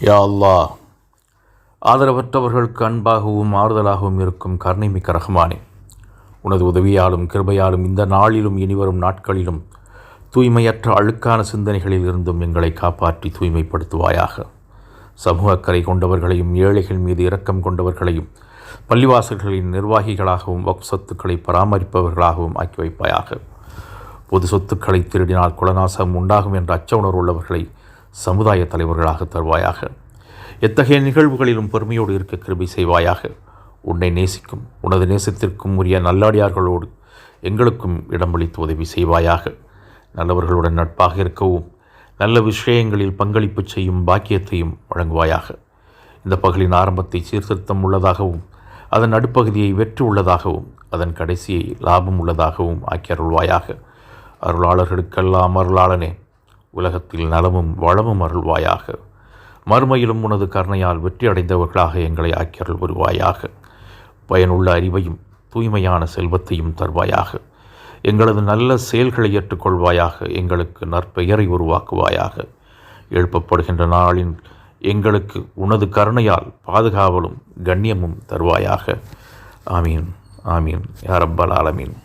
யா அல்லா ஆதரவற்றவர்களுக்கு அன்பாகவும் ஆறுதலாகவும் இருக்கும் கருணைமிக்க ரஹ்மானே. உனது உதவியாலும் கிருபையாலும் இந்த நாளிலும் இனிவரும் நாட்களிலும் தூய்மையற்ற அழுக்கான சிந்தனைகளில் இருந்தும் எங்களை காப்பாற்றி தூய்மைப்படுத்துவாயாக. சமூக அக்கறை கொண்டவர்களையும் ஏழைகள் மீது இரக்கம் கொண்டவர்களையும் பள்ளிவாசல்களின் நிர்வாகிகளாகவும் வக் சொத்துக்களை பராமரிப்பவர்களாகவும் ஆக்கி வைப்பாயாக. பொது சொத்துக்களை திருடினால் குலநாசம் உண்டாகும் என்ற அச்ச உணர்வுள்ளவர்களை சமுதாய தலைவர்களாக தருவாயாக. எத்தகைய நிகழ்வுகளிலும் பெருமையோடு இருக்க கிருபை செய்வாயாக. உன்னை நேசிக்கும் உனது நேசத்திற்கும் உரிய நல்லடியார்களோடு எங்களுக்கும் இடமளித்து உதவி செய்வாயாக. நல்லவர்களுடன் நட்பாக இருக்கவும் நல்ல விஷயங்களில் பங்களிப்பு செய்யும் பாக்கியத்தையும் வழங்குவாயாக. இந்த பகலின் ஆரம்பத்தை சீர்திருத்தம் உள்ளதாகவும் அதன் நடுப்பகுதியை வெற்றி உள்ளதாகவும் அதன் கடைசியை லாபம் உள்ளதாகவும் ஆக்கி அருள்வாயாக. அருளாளர்களுக்கெல்லாம் அருளாளனே. உலகத்தில் நலமும் வளமும் அருள்வாயாக. மறுமையிலும் உனது கருணையால் வெற்றி அடைந்தவர்களாக எங்களை ஆக்கியருள் வருவாயாக பயனுள்ள அறிவையும் தூய்மையான செல்வத்தையும் தருவாயாக. எங்களது நல்ல செயல்களை ஏற்றுக்கொள்வாயாக. எங்களுக்கு நற்பெயரை உருவாக்குவாயாக. எழுப்பப்படுகின்ற நாளின் எங்களுக்கு உனது கருணையால் பாதுகாவலும் கண்ணியமும் தருவாயாக. ஆமீன் ஆமீன். யாரப்பல் ஆலமீன்.